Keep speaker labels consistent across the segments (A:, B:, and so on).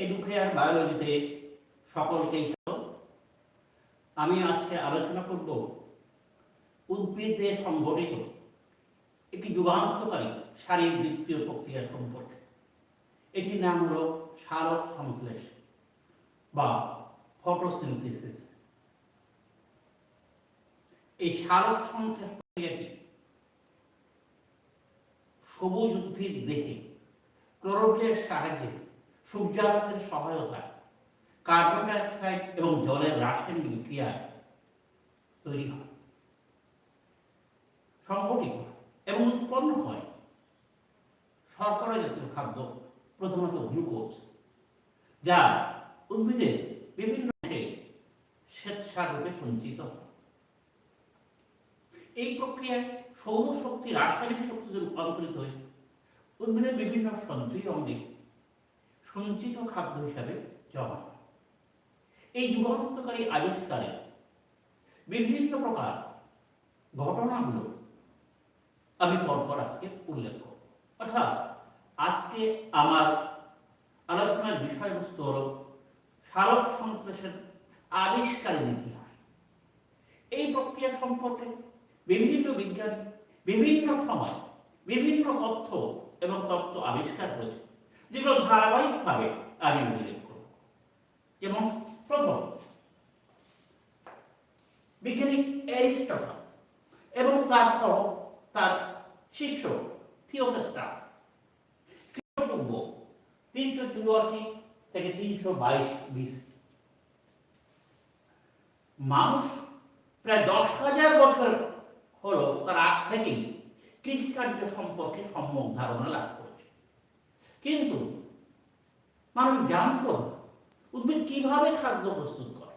A: Educare বায়োলজিতে সকলকেই। আমি আজকে আলোচনা করব উদ্ভিদে সংঘটিত একটি যুগান্তকারী শারীরবৃত্তীয় প্রক্রিয়া সম্পর্কে এটির নাম হলো সারক সংশ্লেষ বা ফটোসিনথেসিস এই সারক সংশ্লেষ প্রক্রিয়াটি সবুজ উদ্ভিদ দেহে ক্লোরোফিলের সাহায্যে সূর্যালোকের সহায়তা কার্বন ডাইঅক্সাইড এবং জলের রাসায়নিক বিক্রিয়ায় তৈরি হয় সংগঠিত এবং উৎপন্ন হয়। শর্করা জাতীয় খাদ্য, প্রধানত গ্লুকোজ, যা উদ্ভিদের বিভিন্ন শ্বেতসার রূপে সঞ্চিত হয়। এই প্রক্রিয়ায় সৌরশক্তি, রাসায়নিক শক্তিতে রূপান্তরিত হয়ে, উদ্ভিদের বিভিন্ন সঞ্চয়ী অঙ্গে সঞ্চিত খাদ্য হিসাবে জমা। এই যুগান্তকারী আবিষ্কারে বিভিন্ন প্রকার ঘটনাগুলো আমি পরপর আজকে উল্লেখ করব। অর্থাৎ আজকে আমার আলোচনার বিষয়বস্তু হল সারক সংশ্লেষের আবিষ্কারের ইতিহাস। এই প্রক্রিয়া সম্পর্কে বিভিন্ন বিজ্ঞানী বিভিন্ন সময় বিভিন্ন তথ্য এবং তত্ত্ব আবিষ্কার করেছে যেগুলো ধারাবাহিকভাবে আমি উল্লেখ করব। যেমন প্রথম, বিজ্ঞানী অ্যারিস্টটল এবং তার সহ তার শিষ্য থিওকেস্টাস খ্রিস্টপূর্ব তিনশো চুরাশি থেকে তিনশো বাইশ বিসি। মানুষ প্রায় দশ হাজার বছর হলো তার আগ থেকেই কৃষিকার্য সম্পর্কে সম্যক ধারণা লাভ কিন্তু মানুষ জানত উদ্ভিদ কীভাবে খাদ্য প্রস্তুত করে?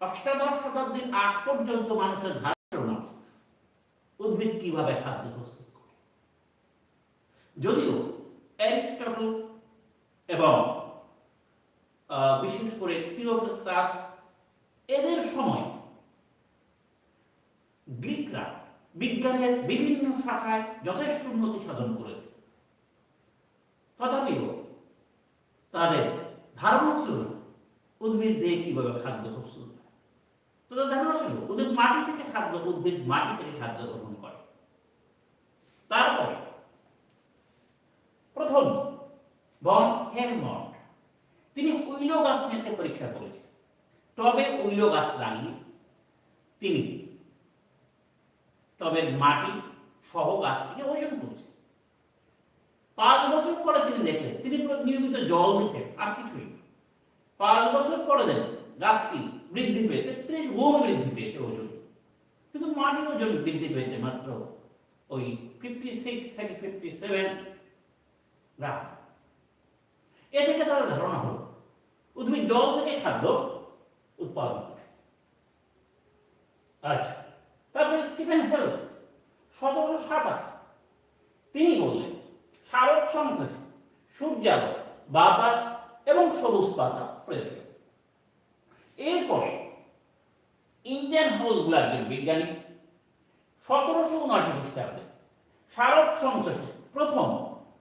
A: অষ্টাদশ শতাব্দীর আগ পর্যন্ত মানুষের ধারণা উদ্ভিদ কীভাবে খাদ্য প্রস্তুত করে? যদিও অ্যারিস্টটল এবং বিশেষ করে থিওক্রাটাস এদের সময় গ্রিকরা বিজ্ঞানের বিভিন্ন শাখায় যথেষ্ট উন্নতি সাধন করেছে। তথাপিও তাদের ধারণা ছিল না, উদ্ভিদ দিয়ে কীভাবে খাদ্য প্রস্তুত হয়। তাদের ধারণা ছিল, উদ্ভিদ মাটি থেকে খাদ্য, উদ্ভিদ মাটি থেকে খাদ্য গ্রহণ করে। তারপরে প্রথম বন হেলমন্ট তিনি উইলো গাছ নিতে পরীক্ষা করেছেন টবে উইলো গাছ লাগিয়ে তিনি তবে মাটি সহ গাছটিকে ওজন করেছেন পাঁচ বছর পরে তিনি দেখলেন, তিনি নিয়মিত জল দিতেন, আর কিছুই। পাঁচ বছর পরে দেন গাছটি বৃদ্ধি পেয়ে তেত্রিশ গুণ বৃদ্ধি পেয়েছে ওজন। কিন্তু মাটির ওজন বৃদ্ধি পেয়েছে মাত্র ওই ফিফটি সিক্স থেকে ফিফটি সেভেন গ্রাম। এ থেকে তার ধারণা হলো, উদ্ভিদ জল থেকে খাদ্য উৎপাদন করে। আচ্ছা তারপরে স্টিফেন হেলস, সতেরোশো সাতাশ। তিনি বললেন সারক সংশ্লেষে সূর্যালোক, বাতাস এবং সবুজ পাতা প্রয়োজন। এরপরে ইন্ডিয়ান হাউসগুলো একজন বিজ্ঞানী, সতেরোশো উনআশি খ্রিস্টাব্দে সারক সংশ্লেষে প্রথম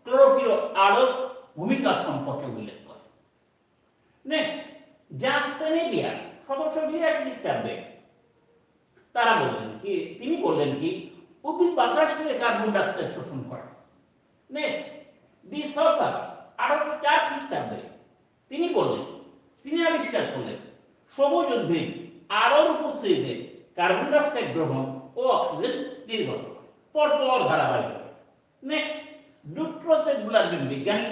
A: ক্লোরোফিল আলোক ভূমিকা সম্পর্কে উল্লেখ করে। নেক্সট জানসেন এলিয়া সতেরোশো বিরাশি খ্রিস্টাব্দে তারা বললেন কি, তিনি বললেন কি, উদ্ভিদ বাতাস থেকে কার্বন ডাইঅক্সাইড শোষণ করে। নেক্সট ডি সসার আঠারোশো চার খ্রিস্টাব্দে তিনি বললেন, তিনি আবিষ্কার করলেন, সবুজ উদ্ভিদ আলোর উপস্থিতিতে কার্বন ডাইঅক্সাইড গ্রহণ ও অক্সিজেন নির্গত। পরপর ধারাবাহিক নেক্সট একজন বিজ্ঞানী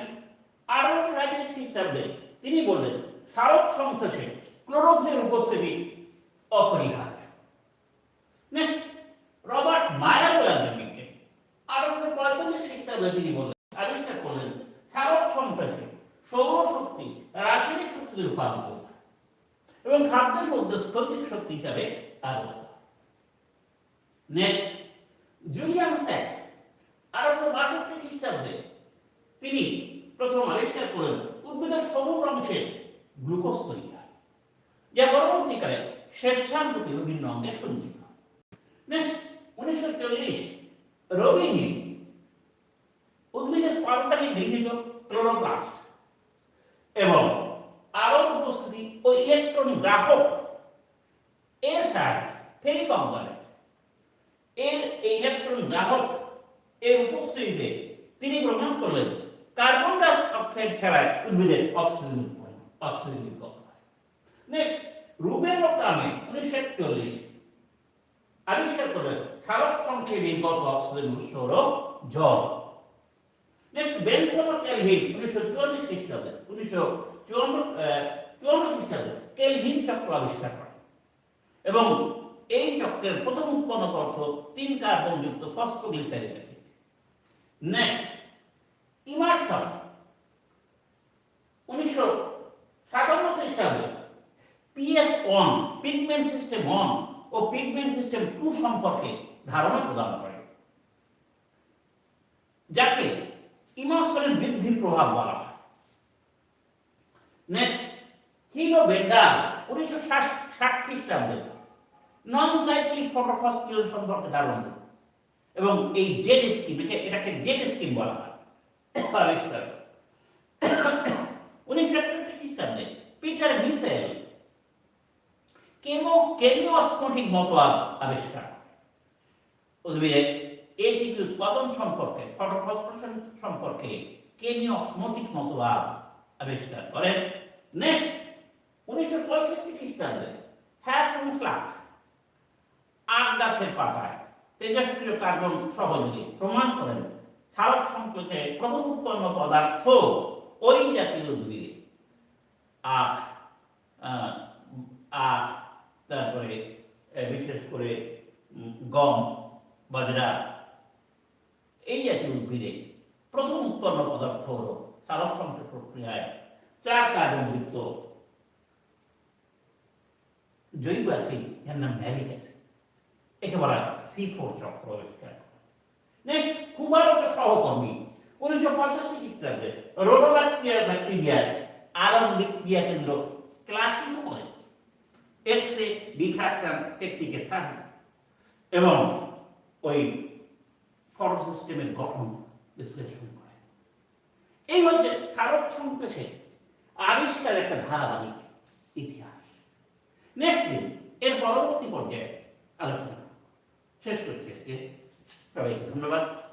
A: আঠারোশো সাঁত্রিশ খ্রিস্টাব্দে তিনি বললেন সারক সংশ্লেষে ক্লোরোফিলের উপস্থিতি অপরিহার্য নেক্সট রবার্ট মায়া বলে একজন বিজ্ঞানী আঠারোশো খ্রিস্টাব্দে তিনি বললেন আবিষ্কার করলেন সৌরশক্তি রাসায়নিক শক্তিতে রূপান্তরিত হয় এবং খাদ্যের মধ্যে শক্তি হিসাবে নেক্সট জুলিয়ান স্যাক্স আঠারোশো বাষট্টি খ্রিস্টাব্দে তিনি প্রথম আবিষ্কার করেন উদ্ভিদের সবুজ অংশে গ্লুকোজ তৈরি হয়, যা পরবর্তীকালে শ্বেতসার রূপে বিভিন্ন অঙ্গে সঞ্চিত নেক্সট উনিশশো চল্লিশ, রবি হিল উদ্ভিদের পাল্টাকে গৃহীত ক্লোরোপ্লাস্ট এবং আলোর উপস্থিতি ও ইলেকট্রন গ্রাহক এর সাহায্যে ফেরিক অক্সাইড এর এই ইলেকট্রন গ্রাহক এর উপস্থিতিতে তিনি প্রমাণ করলেন, কার্বন ডাই অক্সাইড ছাড়া উদ্ভিদের অক্সিজেন অক্সিজেন হয়। নেক্সট রুবেন ও কামে উনিশশো একচল্লিশ আবিষ্কার করলেন ক্ষারক সংখ্যে নির্গত অক্সিজেন উৎস হলো জল। নেক্সট বেনসন ও ক্যালভিন উনিশশো চুয়াল্লিশ খ্রিস্টাব্দে, উনিশশো চুয়ান্ন চুয়ান্ন খ্রিস্টাব্দে কেলভিন চক্র আবিষ্কার করেন। এবং এই চক্রের প্রথম উৎপন্ন পদার্থ তিন কার্বন যুক্ত ফসফোগ্লিসারিক অ্যাসিড নেক্সট ইমারসন উনিশশো সাতান্ন খ্রিস্টাব্দে PS one pigment system one ও পিগমেন্ট সিস্টেম টু সম্পর্কে ধারণা প্রদান করে। যাকে ইমার্সনের বৃদ্ধির প্রভাব বলা হয়। নেক্সট হিলো বেন্ডার উনিশশো ষাট খ্রিস্টাব্দে নন সাইক্লিক ফটোফসফিয়ন সম্পর্কে ধারণা। এবং এই জেড স্কিম এটাকে জেড স্কিম বলা হয়। উনিশশো একষট্টি খ্রিস্টাব্দে পিটার মিসেল কেমো কেমিওস্মোটিক মতবাদ আবিষ্কার। উদ্ভিদে এটিপি উৎপাদন সম্পর্কে ফটোফসফোরেশন সম্পর্কে কেমিওস্মোটিক মতবাদ আবিষ্কার করেন নেক্সট উনিশশো পঁয়ষট্টি খ্রিস্টাব্দে হ্যাসনস্লাক আখ গাছের পাতায় তেজস্ক্রিয় কার্বন সহযোগে। প্রমাণ করেন ক্ষারক সম্পর্কে প্রথম উৎপন্ন পদার্থ ওই জাতীয় উদ্ভিদে আখ আখ, তারপরে বিশেষ করে গম, বাজরা, এই জাতীয় উদ্ভিদে প্রথম উৎপন্ন পদার্থ হল ক্ষারক সংশ্লেষ প্রক্রিয়ায় চার কার্বনযুক্ত জৈব অ্যাসিড, এর নাম ম্যালিক অ্যাসিড। একে বলা সি ফোর চক্র নেক্সট কুমারক সহকর্মী। উনিশশো পঁচাশি খ্রিস্টাব্দে রোডোব্যাকটেরিয়া ব্যাকটেরিয়ার আরব বিক্রিয়া কেন্দ্র ক্লাসিত করে এক্স রে ডিফ্রাকশন টেকনিকের সাহায্যে। এবং ওই ফটো সিস্টেমের গঠন বিশ্লেষণ করে। এই হচ্ছে কারক সংশ্লেষের আবিষ্কার একটা ধারাবাহিক ইতিহাস। নেক্সট এর পরবর্তী পর্যায়ে আলোচনা। শেষ করছি আজকে। সবাইকে ধন্যবাদ।